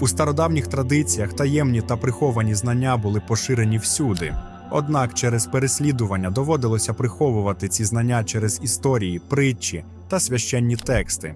У стародавніх традиціях таємні та приховані знання були поширені всюди. Однак через переслідування доводилося приховувати ці знання через історії, притчі та священні тексти.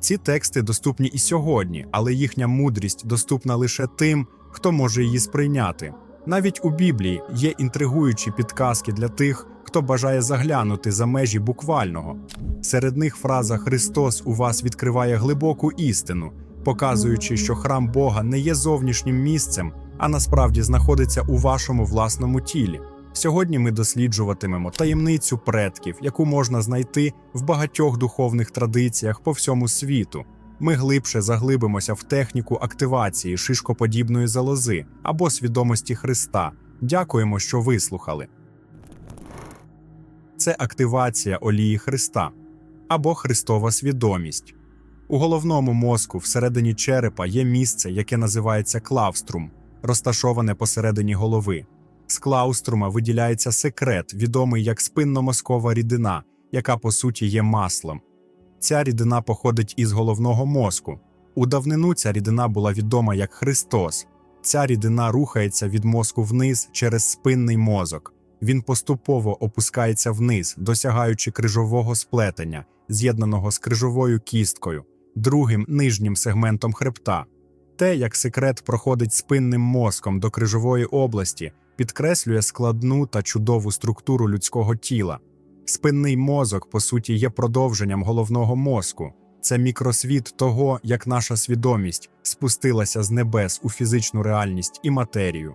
Ці тексти доступні і сьогодні, але їхня мудрість доступна лише тим, хто може її сприйняти. Навіть у Біблії є інтригуючі підказки для тих, хто бажає заглянути за межі буквального. Серед них фраза Христос у вас відкриває глибоку істину, показуючи, що храм Бога не є зовнішнім місцем, а насправді знаходиться у вашому власному тілі. Сьогодні ми досліджуватимемо таємницю предків, яку можна знайти в багатьох духовних традиціях по всьому світу. Ми глибше заглибимося в техніку активації шишкоподібної залози або свідомості Христа. Дякуємо, що вислухали. Це активація олії Христа або Христова свідомість. У головному мозку всередині черепа є місце, яке називається клавструм, розташоване посередині голови. З клауструма виділяється секрет, відомий як спинномозкова рідина, яка по суті є маслом. Ця рідина походить із головного мозку. У давнину ця рідина була відома як Христос. Ця рідина рухається від мозку вниз через спинний мозок. Він поступово опускається вниз, досягаючи крижового сплетення, з'єднаного з крижовою кісткою, другим нижнім сегментом хребта. Те, як секрет проходить спинним мозком до крижової області, підкреслює складну та чудову структуру людського тіла. Спинний мозок, по суті, є продовженням головного мозку. Це мікросвіт того, як наша свідомість спустилася з небес у фізичну реальність і матерію.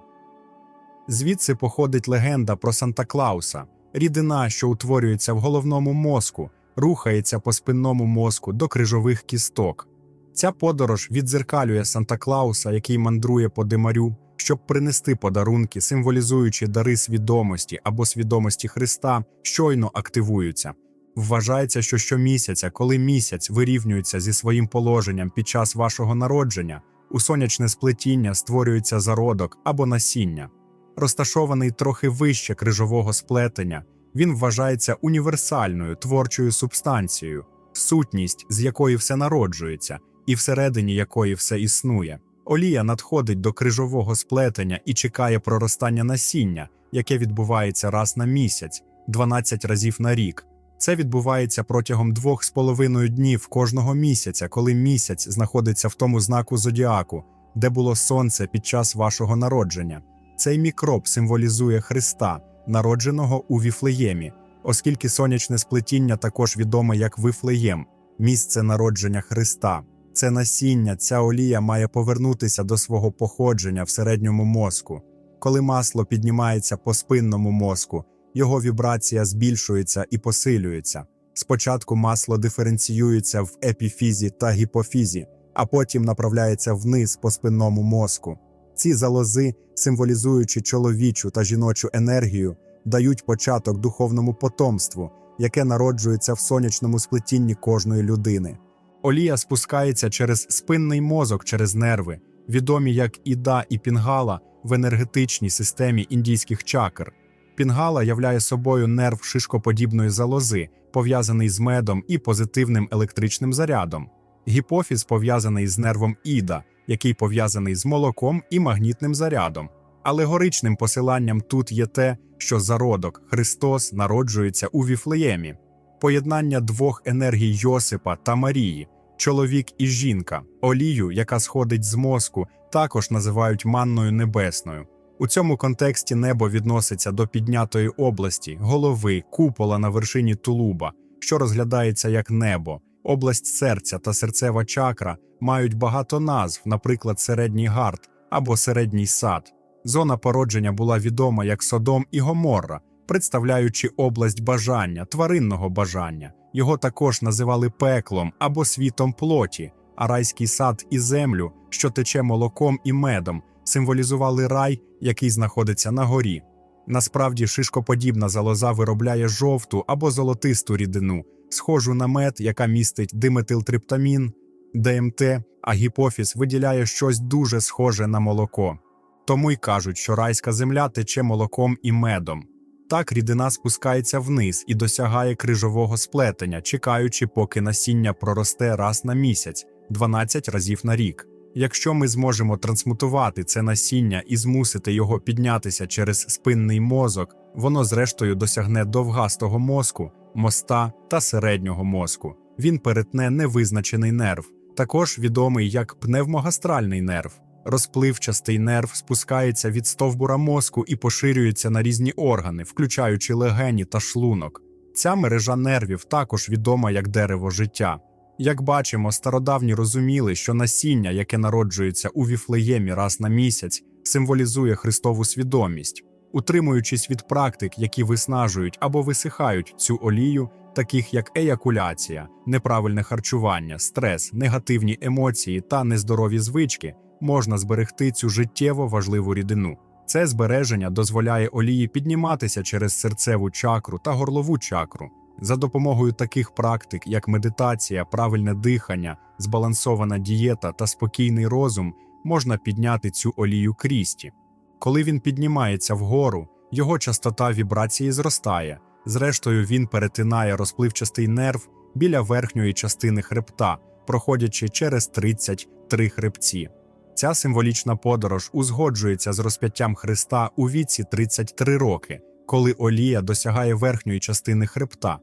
Звідси походить легенда про Санта Клауса. Рідина, що утворюється в головному мозку, рухається по спинному мозку до крижових кісток. Ця подорож віддзеркалює Санта Клауса, який мандрує по димарю, щоб принести подарунки, символізуючи дари свідомості або свідомості Христа, щойно активуються. Вважається, що щомісяця, коли місяць вирівнюється зі своїм положенням під час вашого народження, у сонячне сплетіння створюється зародок або насіння. Розташований трохи вище крижового сплетення, він вважається універсальною творчою субстанцією, сутність, з якої все народжується, і всередині якої все існує. Олія надходить до крижового сплетення і чекає проростання насіння, яке відбувається раз на місяць, 12 разів на рік. Це відбувається протягом двох з половиною днів кожного місяця, коли місяць знаходиться в тому знаку зодіаку, де було сонце під час вашого народження. Цей мікроб символізує Христа, народженого у Віфлеємі, оскільки сонячне сплетіння також відоме як Вифлеєм, місце народження Христа. Це насіння, ця олія має повернутися до свого походження в середньому мозку. Коли масло піднімається по спинному мозку, його вібрація збільшується і посилюється. Спочатку масло диференціюється в епіфізі та гіпофізі, а потім направляється вниз по спинному мозку. Ці залози, символізуючи чоловічу та жіночу енергію, дають початок духовному потомству, яке народжується в сонячному сплетінні кожної людини. Олія спускається через спинний мозок через нерви, відомі як іда і пінгала в енергетичній системі індійських чакр. Пінгала являє собою нерв шишкоподібної залози, пов'язаний з медом і позитивним електричним зарядом. Гіпофіз пов'язаний з нервом іда, який пов'язаний з молоком і магнітним зарядом. Алегоричним посиланням тут є те, що зародок Христос народжується у Віфлеємі. Поєднання двох енергій Йосипа та Марії, чоловік і жінка, олію, яка сходить з мозку, також називають манною небесною. У цьому контексті небо відноситься до піднятої області, голови, купола на вершині тулуба, що розглядається як небо. Область серця та серцева чакра мають багато назв, наприклад, середній гард або середній сад. Зона породження була відома як Содом і Гоморра, представляючи область бажання, тваринного бажання. Його також називали пеклом або світом плоті, а райський сад і землю, що тече молоком і медом, символізували рай, який знаходиться на горі. Насправді, шишкоподібна залоза виробляє жовту або золотисту рідину, схожу на мед, яка містить диметилтриптамін, ДМТ, а гіпофіз виділяє щось дуже схоже на молоко. Тому й кажуть, що райська земля тече молоком і медом. Так рідина спускається вниз і досягає крижового сплетення, чекаючи, поки насіння проросте раз на місяць, 12 разів на рік. Якщо ми зможемо трансмутувати це насіння і змусити його піднятися через спинний мозок, воно зрештою досягне довгастого мозку, моста та середнього мозку. Він перетне невизначений нерв, також відомий як пневмогастральний нерв. Розпливчастий нерв спускається від стовбура мозку і поширюється на різні органи, включаючи легені та шлунок. Ця мережа нервів також відома як дерево життя. Як бачимо, стародавні розуміли, що насіння, яке народжується у віфлеємі раз на місяць, символізує Христову свідомість, утримуючись від практик, які виснажують або висихають цю олію, таких як еякуляція, неправильне харчування, стрес, негативні емоції та нездорові звички, можна зберегти цю життєво важливу рідину. Це збереження дозволяє олії підніматися через серцеву чакру та горлову чакру. За допомогою таких практик, як медитація, правильне дихання, збалансована дієта та спокійний розум, можна підняти цю олію крісті. Коли він піднімається вгору, його частота вібрації зростає. Зрештою, він перетинає розпливчастий нерв біля верхньої частини хребта, проходячи через 33 хребці. Ця символічна подорож узгоджується з розп'яттям Христа у віці 33 роки, коли олія досягає верхньої частини хребта.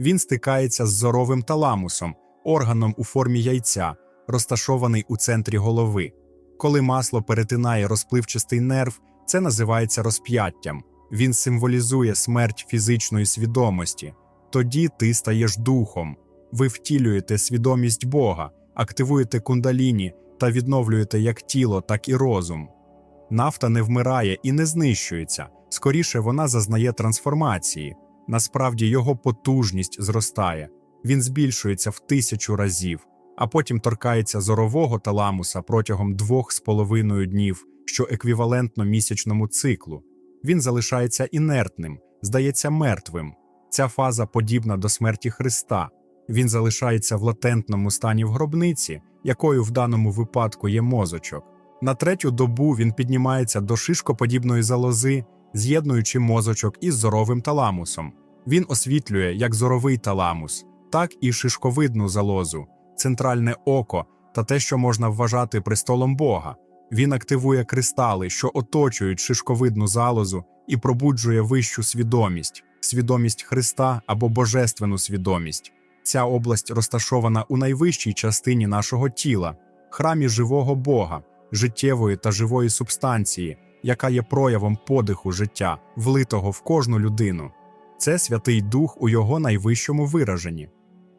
Він стикається з зоровим таламусом, органом у формі яйця, розташований у центрі голови. Коли масло перетинає розпливчастий нерв, це називається розп'яттям. Він символізує смерть фізичної свідомості. Тоді ти стаєш духом. Ви втілюєте свідомість Бога, активуєте кундаліні та відновлюєте як тіло, так і розум. Нафта не вмирає і не знищується, скоріше вона зазнає трансформації. Насправді його потужність зростає, він збільшується в тисячу разів, а потім торкається зорового таламуса протягом двох з половиною днів, що еквівалентно місячному циклу. Він залишається інертним, здається мертвим. Ця фаза подібна до смерті Христа. Він залишається в латентному стані в гробниці, якою в даному випадку є мозочок. На третю добу він піднімається до шишкоподібної залози, з'єднуючи мозочок із зоровим таламусом. Він освітлює як зоровий таламус, так і шишковидну залозу, центральне око та те, що можна вважати престолом Бога. Він активує кристали, що оточують шишковидну залозу, і пробуджує вищу свідомість, свідомість Христа або божественну свідомість. Ця область розташована у найвищій частині нашого тіла, храмі живого Бога, життєвої та живої субстанції, яка є проявом подиху життя, влитого в кожну людину. Це Святий Дух у його найвищому вираженні.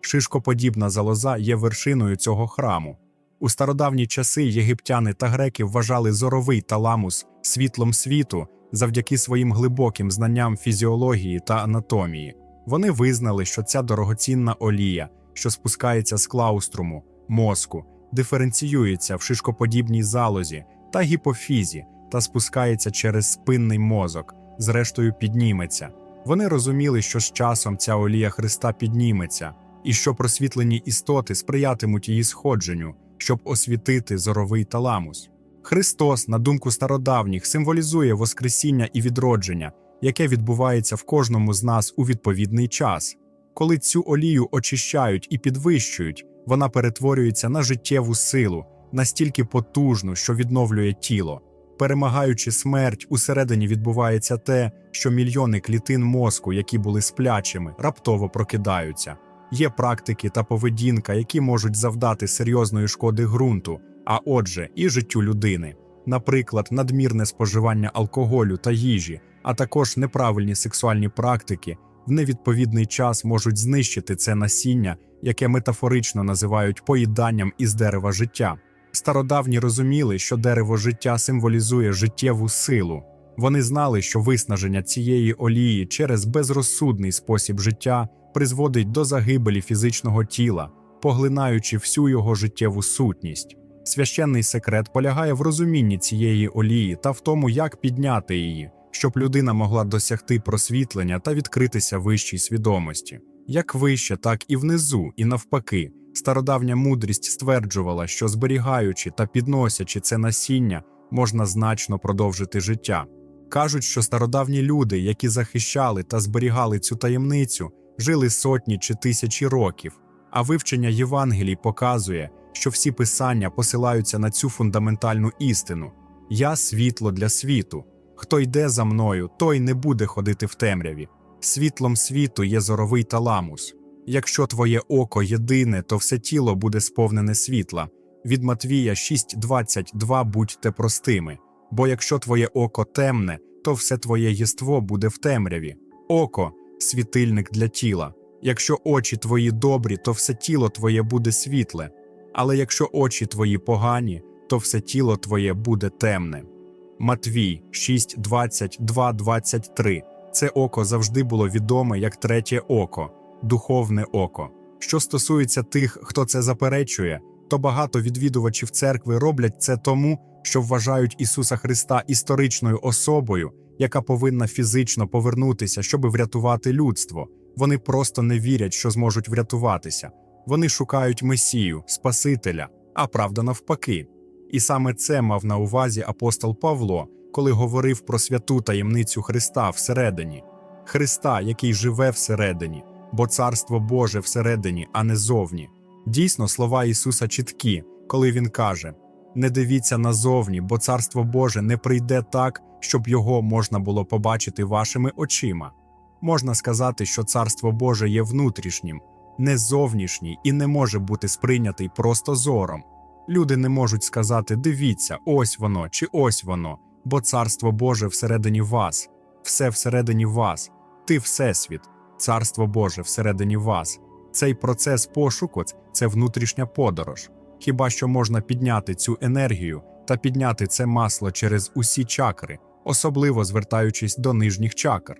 Шишкоподібна залоза є вершиною цього храму. У стародавні часи єгиптяни та греки вважали зоровий таламус світлом світу завдяки своїм глибоким знанням фізіології та анатомії. Вони визнали, що ця дорогоцінна олія, що спускається з клауструму, мозку, диференціюється в шишкоподібній залозі та гіпофізі та спускається через спинний мозок, зрештою підніметься. Вони розуміли, що з часом ця олія Христа підніметься, і що просвітлені істоти сприятимуть її сходженню, щоб освітити зоровий таламус. Христос, на думку стародавніх, символізує Воскресіння і відродження, яке відбувається в кожному з нас у відповідний час. Коли цю олію очищають і підвищують, вона перетворюється на життєву силу, настільки потужну, що відновлює тіло. Перемагаючи смерть, усередині відбувається те, що мільйони клітин мозку, які були сплячими, раптово прокидаються. Є практики та поведінка, які можуть завдати серйозної шкоди ґрунту, а отже, і життю людини. Наприклад, надмірне споживання алкоголю та їжі, а також неправильні сексуальні практики в невідповідний час можуть знищити це насіння, яке метафорично називають поїданням із дерева життя. Стародавні розуміли, що дерево життя символізує життєву силу. Вони знали, що виснаження цієї олії через безрозсудний спосіб життя призводить до загибелі фізичного тіла, поглинаючи всю його життєву сутність. Священний секрет полягає в розумінні цієї олії та в тому, як підняти її, щоб людина могла досягти просвітлення та відкритися вищій свідомості. Як вище, так і внизу, і навпаки. Стародавня мудрість стверджувала, що зберігаючи та підносячи це насіння, можна значно продовжити життя. Кажуть, що стародавні люди, які захищали та зберігали цю таємницю, жили сотні чи тисячі років, а вивчення Євангелій показує, що всі писання посилаються на цю фундаментальну істину: я світло для світу. Хто йде за мною, той не буде ходити в темряві. Світлом світу є зоровий таламус. Якщо твоє око єдине, то все тіло буде сповнене світла. Від Матвія 6.22 будьте простими, бо якщо твоє око темне, то все твоє єство буде в темряві. Око світильник для тіла. Якщо очі твої добрі, то все тіло твоє буде світле, але якщо очі твої погані, то все тіло твоє буде темне. Матвій 6.22-23 Це око завжди було відоме як третє око, духовне око. Що стосується тих, хто це заперечує, то багато відвідувачів церкви роблять це тому, що вважають Ісуса Христа історичною особою, яка повинна фізично повернутися, щоб врятувати людство. Вони просто не вірять, що зможуть врятуватися. Вони шукають Месію, Спасителя, а правда навпаки. І саме це мав на увазі апостол Павло, коли говорив про святу таємницю Христа всередині, Христа, який живе всередині, бо Царство Боже всередині, а не зовні. Дійсно, слова Ісуса чіткі, коли Він каже: Не дивіться назовні, бо Царство Боже не прийде так, щоб його можна було побачити вашими очима. Можна сказати, що Царство Боже є внутрішнім, не зовнішній і не може бути сприйнятий просто зором. Люди не можуть сказати дивіться, ось воно чи ось воно, бо Царство Боже всередині вас, все всередині вас, ти Всесвіт, Царство Боже всередині вас. Цей процес пошуку це внутрішня подорож. Хіба що можна підняти цю енергію та підняти це масло через усі чакри, особливо звертаючись до нижніх чакр,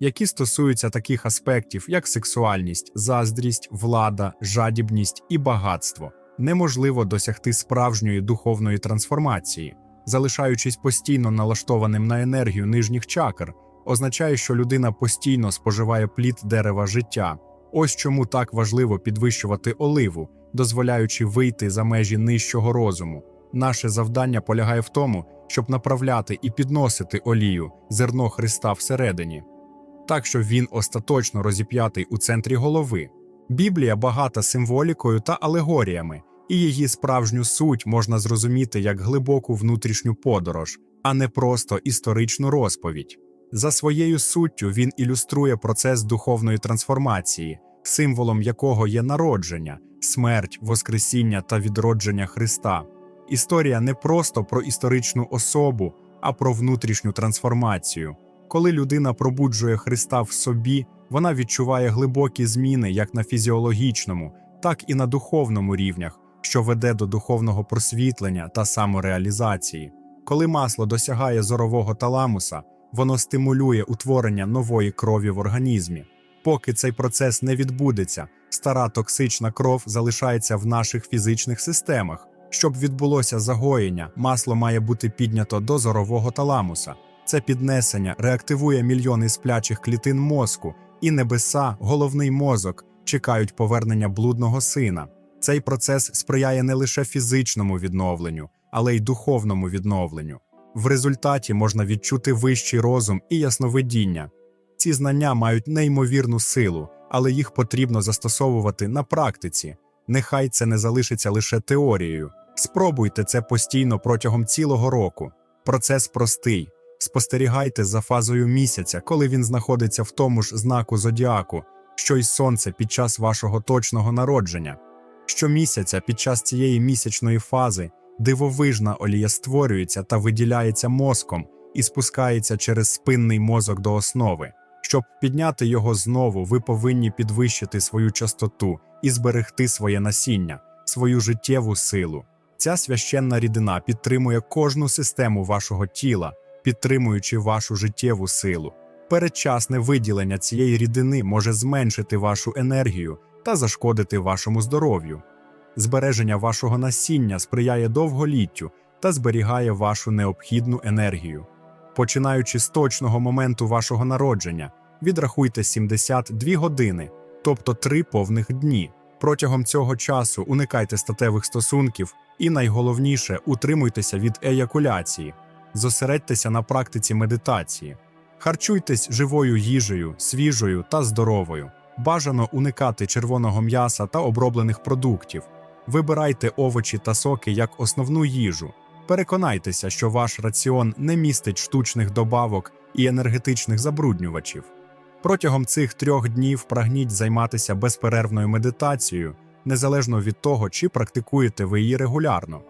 які стосуються таких аспектів, як сексуальність, заздрість, влада, жадібність і багатство неможливо досягти справжньої духовної трансформації, залишаючись постійно налаштованим на енергію нижніх чакр, означає, що людина постійно споживає плід дерева життя. Ось чому так важливо підвищувати оливу, дозволяючи вийти за межі нижчого розуму. Наше завдання полягає в тому, щоб направляти і підносити олію, зерно Христа всередині, так що він остаточно розіп'ятий у центрі голови. Біблія багата символікою та алегоріями, і її справжню суть можна зрозуміти як глибоку внутрішню подорож, а не просто історичну розповідь. За своєю суттю він ілюструє процес духовної трансформації, символом якого є народження, смерть, Воскресіння та відродження Христа. Історія не просто про історичну особу, а про внутрішню трансформацію. Коли людина пробуджує Христа в собі, вона відчуває глибокі зміни як на фізіологічному, так і на духовному рівнях, що веде до духовного просвітлення та самореалізації. Коли масло досягає зорового таламуса, воно стимулює утворення нової крові в організмі. Поки цей процес не відбудеться, стара токсична кров залишається в наших фізичних системах. Щоб відбулося загоєння, масло має бути піднято до зорового таламуса. Це піднесення реактивує мільйони сплячих клітин мозку, і небеса, головний мозок, чекають повернення блудного сина. Цей процес сприяє не лише фізичному відновленню, але й духовному відновленню. В результаті можна відчути вищий розум і ясновидіння. Ці знання мають неймовірну силу, але їх потрібно застосовувати на практиці. Нехай це не залишиться лише теорією. Спробуйте це постійно протягом цілого року. Процес простий. Спостерігайте за фазою місяця, коли він знаходиться в тому ж знаку зодіаку, що й сонце під час вашого точного народження. Щомісяця під час цієї місячної фази дивовижна олія створюється та виділяється мозком і спускається через спинний мозок до основи. Щоб підняти його знову, ви повинні підвищити свою частоту і зберегти своє насіння, свою життєву силу. Ця священна рідина підтримує кожну систему вашого тіла, підтримуючи вашу життєву силу. Передчасне виділення цієї рідини може зменшити вашу енергію та зашкодити вашому здоров'ю. Збереження вашого насіння сприяє довголіттю та зберігає вашу необхідну енергію. Починаючи з точного моменту вашого народження, відрахуйте 72 години, тобто 3 повних дні. Протягом цього часу уникайте статевих стосунків і найголовніше утримуйтеся від еякуляції, зосередьтеся на практиці медитації, харчуйтесь живою їжею, свіжою та здоровою. Бажано уникати червоного м'яса та оброблених продуктів. Вибирайте овочі та соки як основну їжу. Переконайтеся, що ваш раціон не містить штучних добавок і енергетичних забруднювачів. Протягом цих трьох днів прагніть займатися безперервною медитацією, незалежно від того, чи практикуєте ви її регулярно.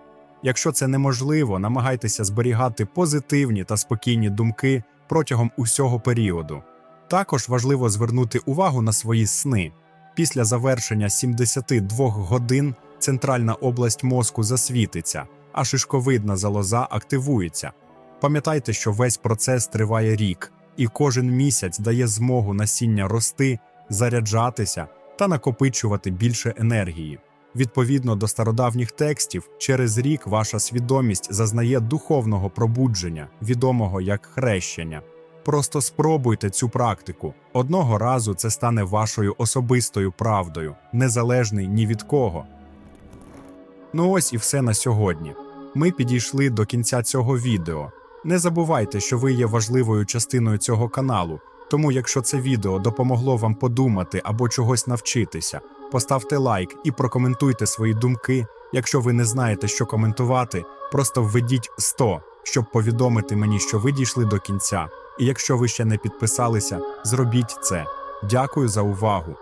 Якщо це неможливо, намагайтеся зберігати позитивні та спокійні думки протягом усього періоду. Також важливо звернути увагу на свої сни. Після завершення 72 годин центральна область мозку засвітиться, а шишковидна залоза активується. Пам'ятайте, що весь процес триває рік, і кожен місяць дає змогу насіння рости, заряджатися та накопичувати більше енергії. Відповідно до стародавніх текстів, через рік ваша свідомість зазнає духовного пробудження, відомого як хрещення. Просто спробуйте цю практику. Одного разу це стане вашою особистою правдою, незалежний ні від кого. Ну ось і все на сьогодні. Ми підійшли до кінця цього відео. Не забувайте, що ви є важливою частиною цього каналу, тому якщо це відео допомогло вам подумати або чогось навчитися, поставте лайк і прокоментуйте свої думки. Якщо ви не знаєте, що коментувати, просто введіть 100, щоб повідомити мені, що ви дійшли до кінця. І якщо ви ще не підписалися, зробіть це. Дякую за увагу.